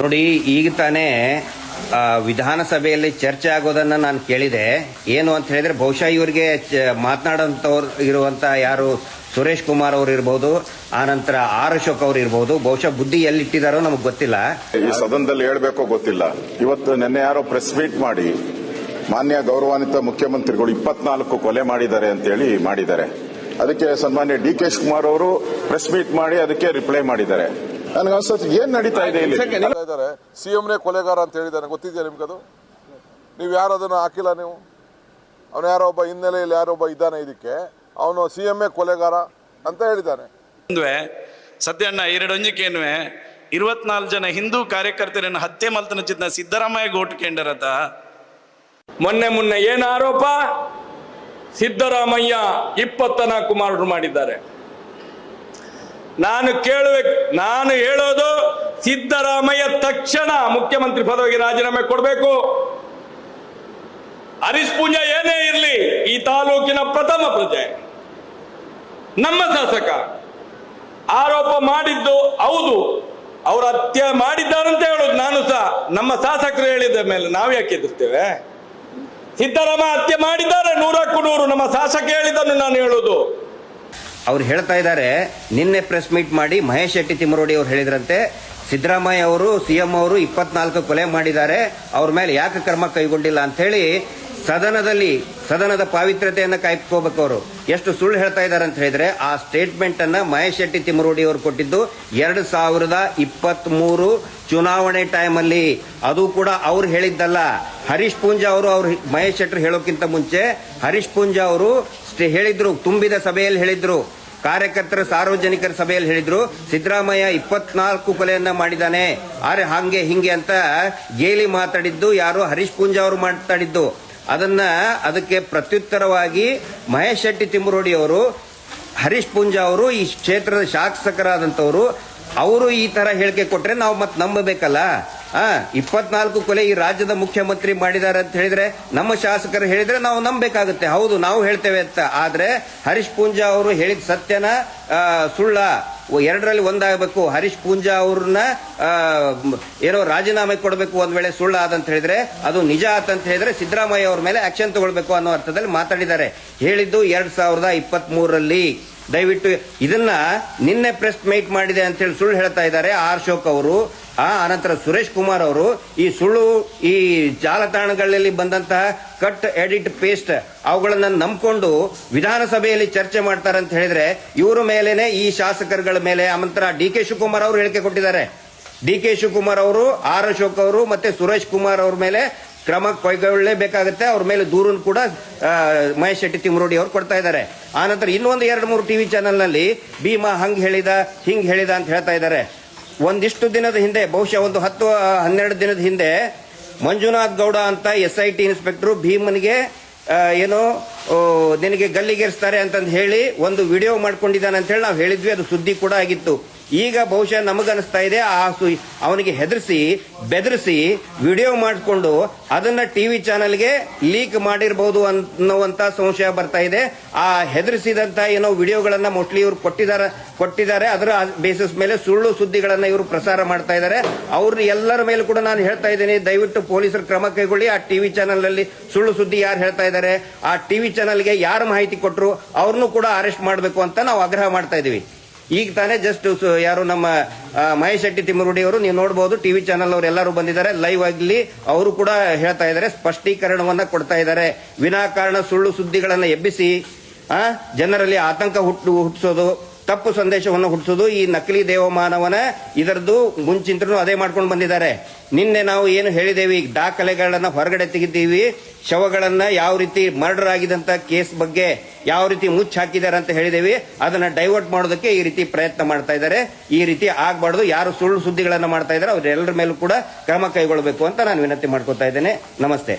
ನೋಡಿ, ಈಗ ತಾನೇ ವಿಧಾನಸಭೆಯಲ್ಲಿ ಚರ್ಚೆ ಆಗೋದನ್ನ ನಾನು ಕೇಳಿದೆ. ಏನು ಅಂತ ಹೇಳಿದ್ರೆ, ಬಹುಶಃ ಇವರಿಗೆ ಮಾತನಾಡೋಂಥವ್ರು ಇರುವಂತ ಯಾರು ಸುರೇಶ್ ಕುಮಾರ್ ಅವರು ಇರ್ಬೋದು ಆನಂತರ ಆರ್ ಅಶೋಕ್ ಅವರು ಇರ್ಬೋದು, ಬಹುಶಃ ಬುದ್ಧಿ ಎಲ್ಲಿಟ್ಟಿದಾರೋ ನಮಗೆ ಗೊತ್ತಿಲ್ಲ. ಈ ಸದನದಲ್ಲಿ ಹೇಳ್ಬೇಕೋ ಗೊತ್ತಿಲ್ಲ. ಇವತ್ತು ನಿನ್ನೆ ಯಾರೋ ಪ್ರೆಸ್ ಮೀಟ್ ಮಾಡಿ, ಮಾನ್ಯ ಗೌರವಾನ್ವಿತ ಮುಖ್ಯಮಂತ್ರಿಗಳು ಇಪ್ಪತ್ನಾಲ್ಕು ಕೊಲೆ ಮಾಡಿದ್ದಾರೆ ಅಂತೇಳಿ ಮಾಡಿದ್ದಾರೆ. ಅದಕ್ಕೆ ಸನ್ಮಾನ್ಯ ಡಿ ಕೆ ಶಿವಕುಮಾರ್ ಅವರು ಪ್ರೆಸ್ ಮೀಟ್ ಮಾಡಿ ಅದಕ್ಕೆ ರಿಪ್ಲೈ ಮಾಡಿದ್ದಾರೆ. ನನಗೆ ಅನ್ಸುತ್ತೆ ಏನ್ ನಡೀತಾ ಇದೆ ಇಲ್ಲಿ? ಇದ್ದಾರೆ. ಸಿಎಂನೇ ಕೊಲೆಗಾರ ಅಂತ ಹೇಳಿದ್ದಾರೆ ಗೊತ್ತಿದೆಯಾ ನಿಮ್ಗದು ನೀವು ಯಾರು ಅದನ್ನ ಹಾಕಿಲ್ಲ ನೀವು? ಅವನು ಯಾರೋ ಒಬ್ಬ ಹಿನ್ನೆಲೆಯಲ್ಲಿ ಯಾರೋ ಒಬ್ಬ ಇದ್ದಾನೆ ಇದಕ್ಕೆ. ಅವನು ಸಿ ಎಂ ಎ ಕೊಲೆಗಾರ ಅಂತ ಹೇಳಿದ್ದಾನೆ. ಸದ್ಯಣ್ಣ ಸದ್ಯಣ್ಣ ಎರಡೊಂಜಿಕೇನುವೆ ಇರುವತ್ನಾಲ್ಕು ಜನ ಹಿಂದೂ ಕಾರ್ಯಕರ್ತರನ್ನು ಹತ್ಯೆ ಮಲ್ತನ ಚಿತ್ರ ಸಿದ್ದರಾಮಯ್ಯ ಗೋಟ್ಕೊಂಡರತ ಮೊನ್ನೆ ಮೊನ್ನೆ ಏನು ಆರೋಪ? ಸಿದ್ದರಾಮಯ್ಯ ಇಪ್ಪತ್ತನಾಲ್ಕು ಮಾರ್ಡರ್ ಮಾಡಿದ್ದಾರೆ. ನಾನು ಕೇಳುವೆ, ನಾನು ಹೇಳೋದು ಸಿದ್ದರಾಮಯ್ಯ ತಕ್ಷಣ ಮುಖ್ಯಮಂತ್ರಿ ಪದವಿಗೆ ರಾಜೀನಾಮೆ ಕೊಡಬೇಕು. ಹರೀಶ್ ಪೂಜಾ ಏನೇ ಇರಲಿ, ಈ ತಾಲೂಕಿನ ಪ್ರಥಮ ಪ್ರಜೆ. ನಮ್ಮ ಶಾಸಕ ಆರೋಪ ಮಾಡಿದ್ದು ಹೌದು, ಅವರು ಹತ್ಯೆ ಮಾಡಿದ್ದಾರಂತ ಹೇಳೋದು ನಾನು ಸಹ. ನಮ್ಮ ಶಾಸಕರು ಹೇಳಿದ ಮೇಲೆ ನಾವು ಯಾಕೆ ಎದುರ್ತೇವೆ? ಸಿದ್ದರಾಮ ಹತ್ಯೆ ಮಾಡಿದ್ದಾರೆ, ನೂರಕ್ಕೂ ನೂರು ನಮ್ಮ ಶಾಸಕ ಹೇಳಿದ್ದನ್ನು ನಾನು ಹೇಳುದು. ಅವ್ರು ಹೇಳ್ತಾ ಇದ್ದಾರೆ, ನಿನ್ನೆ ಪ್ರೆಸ್ ಮೀಟ್ ಮಾಡಿ ಮಹೇಶ್ ಶೆಟ್ಟಿ ತಿಮ್ಮರೋಡಿ ಅವರು ಹೇಳಿದ್ರಂತೆ, ಸಿದ್ದರಾಮಯ್ಯ ಅವರು ಸಿಎಂ ಅವರು ಇಪ್ಪತ್ನಾಲ್ಕು ಕೊಲೆ ಮಾಡಿದ್ದಾರೆ, ಅವ್ರ ಮೇಲೆ ಯಾಕೆ ಕ್ರಮ ಕೈಗೊಂಡಿಲ್ಲ ಅಂತ ಹೇಳಿ ಸದನದಲ್ಲಿ, ಸದನದ ಪಾವಿತ್ರ್ಯತೆಯನ್ನು ಕಾಯ್ಕೋಬೇಕು ಅವರು. ಎಷ್ಟು ಸುಳ್ಳು ಹೇಳ್ತಾ ಇದ್ದಾರೆ ಅಂತ ಹೇಳಿದ್ರೆ, ಆ ಸ್ಟೇಟ್ಮೆಂಟ್ ಅನ್ನ ಮಹೇಶ್ ಶೆಟ್ಟಿ ತಿಮ್ಮರೋಡಿ ಅವರು ಕೊಟ್ಟಿದ್ದು ಎರಡು ಸಾವಿರದ ಇಪ್ಪತ್ತ್ ಮೂರು ಚುನಾವಣೆ ಟೈಮಲ್ಲಿ ಅದು ಕೂಡ ಅವ್ರು ಹೇಳಿದ್ದಲ್ಲ. ಹರೀಶ್ ಪೂಂಜಾ ಅವರು, ಅವ್ರು ಮಹೇಶ್ ಶೆಟ್ಟರು ಹೇಳೋಕ್ಕಿಂತ ಮುಂಚೆ ಹರೀಶ್ ಪೂಂಜಾ ಅವರು ಹೇಳಿದ್ರು, ತುಂಬಿದ ಸಭೆಯಲ್ಲಿ ಹೇಳಿದ್ರು. ಕಾರ್ಯಕರ್ತರ ಸಾರ್ವಜನಿಕರ ಸಭೆಯಲ್ಲಿ ಹೇಳಿದ್ರು, ಸಿದ್ದರಾಮಯ್ಯ ಇಪ್ಪತ್ನಾಲ್ಕು ಕೊಲೆಯನ್ನ ಮಾಡಿದ್ದಾನೆ. ಆದ್ರೆ ಹಂಗೆ ಹಿಂಗೆ ಅಂತ ಗೇಲಿ ಮಾತಾಡಿದ್ದು ಯಾರು ಹರೀಶ್ ಪೂಂಜಾ ಅವರು ಮಾತಾಡಿದ್ದು. ಅದನ್ನ ಅದಕ್ಕೆ ಪ್ರತ್ಯುತ್ತರವಾಗಿ ಮಹೇಶ್ ಶೆಟ್ಟಿ ತಿಮ್ಮರೋಡಿ ಅವರು, ಹರೀಶ್ ಪೂಂಜಾ ಅವರು, ಈ ಕ್ಷೇತ್ರದ ಶಾಸಕರಾದಂಥವರು, ಅವರು ಈ ತರ ಹೇಳಿಕೆ ಕೊಟ್ರೆ ನಾವು ಮತ್ತೆ ನಂಬಬೇಕಲ್ಲ? ಆ, ಇಪ್ಪತ್ನಾಲ್ಕು ಕೊಲೆ ಈ ರಾಜ್ಯದ ಮುಖ್ಯಮಂತ್ರಿ ಮಾಡಿದ್ದಾರೆ ಅಂತ ಹೇಳಿದ್ರೆ ನಮ್ಮ ಶಾಸಕರು ಹೇಳಿದ್ರೆ ನಾವು ನಂಬೇಕಾಗುತ್ತೆ ಹೌದು, ನಾವು ಹೇಳ್ತೇವೆ ಅಂತ. ಆದ್ರೆ ಹರೀಶ್ ಪೂಂಜಾ ಅವರು ಹೇಳಿದ ಸತ್ಯನ ಸುಳ್ಳ ಎರಡರಲ್ಲಿ ಒಂದಾಗಬೇಕು. ಹರೀಶ್ ಪೂಂಜಾ ಅವ್ರನ್ನ ಏನೋ ರಾಜೀನಾಮೆ ಕೊಡಬೇಕು ಒಂದ್ ವೇಳೆ ಸುಳ್ಳ ಆದಂತ ಹೇಳಿದ್ರೆ ಅದು ನಿಜ ಆತಂತ ಹೇಳಿದ್ರೆ ಸಿದ್ದರಾಮಯ್ಯ ಅವ್ರ ಮೇಲೆ ಆಕ್ಷನ್ ತಗೊಳ್ಬೇಕು ಅನ್ನೋ ಅರ್ಥದಲ್ಲಿ ಮಾತಾಡಿದ್ದಾರೆ. ಹೇಳಿದ್ದು ಎರಡ್ ಸಾವಿರದ ಇಪ್ಪತ್ತ್ ಮೂರರಲ್ಲಿ ದಯವಿಟ್ಟು ಇದನ್ನ ನಿನ್ನೆ ಪ್ರೆಸ್ ಮೀಟ್ ಮಾಡಿದೆ ಅಂತ ಹೇಳಿ ಸುಳ್ಳು ಹೇಳ್ತಾ ಇದ್ದಾರೆ ಆರ್ ಶೋಕ್ ಅವರು, ಆ, ಅನಂತರ ಸುರೇಶ್ ಕುಮಾರ್ ಅವರು. ಈ ಸುಳ್ಳು, ಈ ಜಾಲತಾಣಗಳಲ್ಲಿ ಬಂದಂತಹ ಕಟ್ ಎಡಿಟ್ ಪೇಸ್ಟ್ ಅವುಗಳನ್ನ ನಂಬಿಕೊಂಡು ವಿಧಾನಸಭೆಯಲ್ಲಿ ಚರ್ಚೆ ಮಾಡ್ತಾರೆ ಅಂತ ಹೇಳಿದ್ರೆ ಇವರ ಮೇಲೇನೆ ಈ ಶಾಸಕರುಗಳ ಮೇಲೆ ಆನಂತರ ಡಿ ಕೆ ಶಿವಕುಮಾರ್ ಅವರು ಹೇಳಿಕೆ ಕೊಟ್ಟಿದ್ದಾರೆ. ಡಿ ಕೆ ಶಿವಕುಮಾರ್ ಅವರು, ಆರ್ ಅಶೋಕ್ ಅವರು ಮತ್ತೆ ಸುರೇಶ್ ಕುಮಾರ್ ಅವ್ರ ಮೇಲೆ ಕ್ರಮ ಕೈಗೊಳ್ಳಲೇಬೇಕಾಗುತ್ತೆ ಅವ್ರ ಮೇಲೆ ದೂರನ್ನು ಕೂಡ ಮಹೇಶ್ ಶೆಟ್ಟಿ ತಿಮ್ರೋಡಿ ಅವರು ಕೊಡ್ತಾ ಇದ್ದಾರೆ. ಆನಂತರ ಇನ್ನೊಂದು ಎರಡು ಮೂರು ಟಿವಿ ಚಾನೆಲ್ನಲ್ಲಿ ಭೀಮಾ ಹಂಗ್ ಹೇಳಿದ, ಹಿಂಗ್ ಹೇಳಿದ ಅಂತ ಹೇಳ್ತಾ ಇದ್ದಾರೆ. ಒಂದಿಷ್ಟು ದಿನದ ಹಿಂದೆ, ಬಹುಶಃ ಒಂದು ಹತ್ತು ಹನ್ನೆರಡು ದಿನದ ಹಿಂದೆ ಮಂಜುನಾಥ್ ಗೌಡ ಅಂತ ಎಸ್ ಐ ಟಿ ಇನ್ಸ್ಪೆಕ್ಟರ್ ಭೀಮನಿಗೆ ಏನೋ ನಿನಗೆ ಗಲ್ಲಿಗೇರಿಸ್ತಾರೆ ಅಂತಂದು ಹೇಳಿ ಒಂದು ವಿಡಿಯೋ ಮಾಡ್ಕೊಂಡಿದ್ದಾನೆ ಅಂತ ಹೇಳಿ ನಾವು ಹೇಳಿದ್ವಿ, ಅದು ಸುದ್ದಿ ಕೂಡ ಆಗಿತ್ತು. ಈಗ ಬಹುಶಃ ನಮಗನಿಸ್ತಾ ಇದೆ, ಆ ಅವನಿಗೆ ಹೆದರಿಸಿ, ಬೆದರಿಸಿ ವಿಡಿಯೋ ಮಾಡಿಕೊಂಡು ಅದನ್ನ ಟಿವಿ ಚಾನೆಲ್ಗೆ ಲೀಕ್ ಮಾಡಿರಬಹುದು ಅನ್ನುವಂತ ಸಂಶಯ ಬರ್ತಾ ಇದೆ. ಆ ಹೆದರಿಸಿದಂತ ಏನೋ ವಿಡಿಯೋಗಳನ್ನ ಮೋಸ್ಟ್ಲಿ ಇವರು ಕೊಟ್ಟಿದ್ದಾರೆ ಕೊಟ್ಟಿದ್ದಾರೆ. ಅದರ ಬೇಸಿಸ್ ಮೇಲೆ ಸುಳ್ಳು ಸುದ್ದಿಗಳನ್ನ ಇವರು ಪ್ರಸಾರ ಮಾಡ್ತಾ ಇದ್ದಾರೆ. ಅವ್ರ ಎಲ್ಲರ ಮೇಲೆ ಕೂಡ ನಾನು ಹೇಳ್ತಾ ಇದ್ದೀನಿ, ದಯವಿಟ್ಟು ಪೊಲೀಸರು ಕ್ರಮ ಕೈಗೊಳ್ಳಿ. ಆ ಟಿವಿ ಚಾನೆಲ್ನಲ್ಲಿ ಸುಳ್ಳು ಸುದ್ದಿ ಯಾರು ಹೇಳ್ತಾ ಇದ್ದಾರೆ, ಆ ಟಿವಿ ಚಾನೆಲ್ಗೆ ಯಾರು ಮಾಹಿತಿ ಕೊಟ್ಟರು ಅವ್ರನ್ನೂ ಕೂಡ ಅರೆಸ್ಟ್ ಮಾಡಬೇಕು ಅಂತ ನಾವು ಆಗ್ರಹ ಮಾಡ್ತಾ ಇದ್ದೀವಿ. ಈಗ ತಾನೇ ಜಸ್ಟ್ ಯಾರು ನಮ್ಮ ಮಹೇಶ್ ಶೆಟ್ಟಿ ತಿಮ್ಮರುಡಿ ಅವರು ನೀವು ನೋಡಬಹುದು ಟಿವಿ ಚಾನಲ್ ಅವರು ಎಲ್ಲರೂ ಬಂದಿದ್ದಾರೆ. ಲೈವ್ ಆಗಲಿ ಅವರು ಕೂಡ ಹೇಳ್ತಾ ಇದ್ದಾರೆ, ಸ್ಪಷ್ಟೀಕರಣವನ್ನ ಕೊಡ್ತಾ ಇದ್ದಾರೆ. ವಿನಾಕಾರಣ ಸುಳ್ಳು ಸುದ್ದಿಗಳನ್ನು ಎಬ್ಬಿಸಿ ಜನರಲ್ಲಿ ಆತಂಕ ಹುಟ್ಟು ಹುಟ್ಟಿಸೋದು ತಪ್ಪು ಸಂದೇಶವನ್ನು ಹುಟ್ಟಿಸೋದು ಈ ನಕಲಿ ದೇವಮಾನವನ ಇದರದ್ದು ಮುಂಚಿಂತರೂ ಅದೇ ಮಾಡ್ಕೊಂಡು ಬಂದಿದ್ದಾರೆ. ನಿನ್ನೆ ನಾವು ಏನು ಹೇಳಿದ್ದೇವೆ ದಾಖಲೆಗಳನ್ನು ಹೊರಗಡೆ ತೆಗಿದ್ದೀವಿ ಶವಗಳನ್ನು ಯಾವ ರೀತಿ ಮರ್ಡರ್ ಆಗಿದಂಥ ಕೇಸ್ ಬಗ್ಗೆ ಯಾವ ರೀತಿ ಮುಚ್ಚಿ ಹಾಕಿದ್ದಾರೆ ಅಂತ ಹೇಳಿದೇವಿ, ಅದನ್ನ ಡೈವರ್ಟ್ ಮಾಡೋದಕ್ಕೆ ಈ ರೀತಿ ಪ್ರಯತ್ನ ಮಾಡ್ತಾ ಇದ್ದಾರೆ. ಈ ರೀತಿ ಆಗಬಾರ್ದು, ಯಾರು ಸುಳ್ಳು ಸುದ್ದಿಗಳನ್ನ ಮಾಡ್ತಾ ಇದ್ದಾರೆ, ಅವರೆಲ್ಲರ ಮೇಲೂ ಕೂಡ ಕ್ರಮ ಕೈಗೊಳ್ಳಬೇಕು ಅಂತ ನಾನು ವಿನಂತಿ ಮಾಡ್ಕೊತಾ ಇದ್ದೇನೆ. ನಮಸ್ತೆ.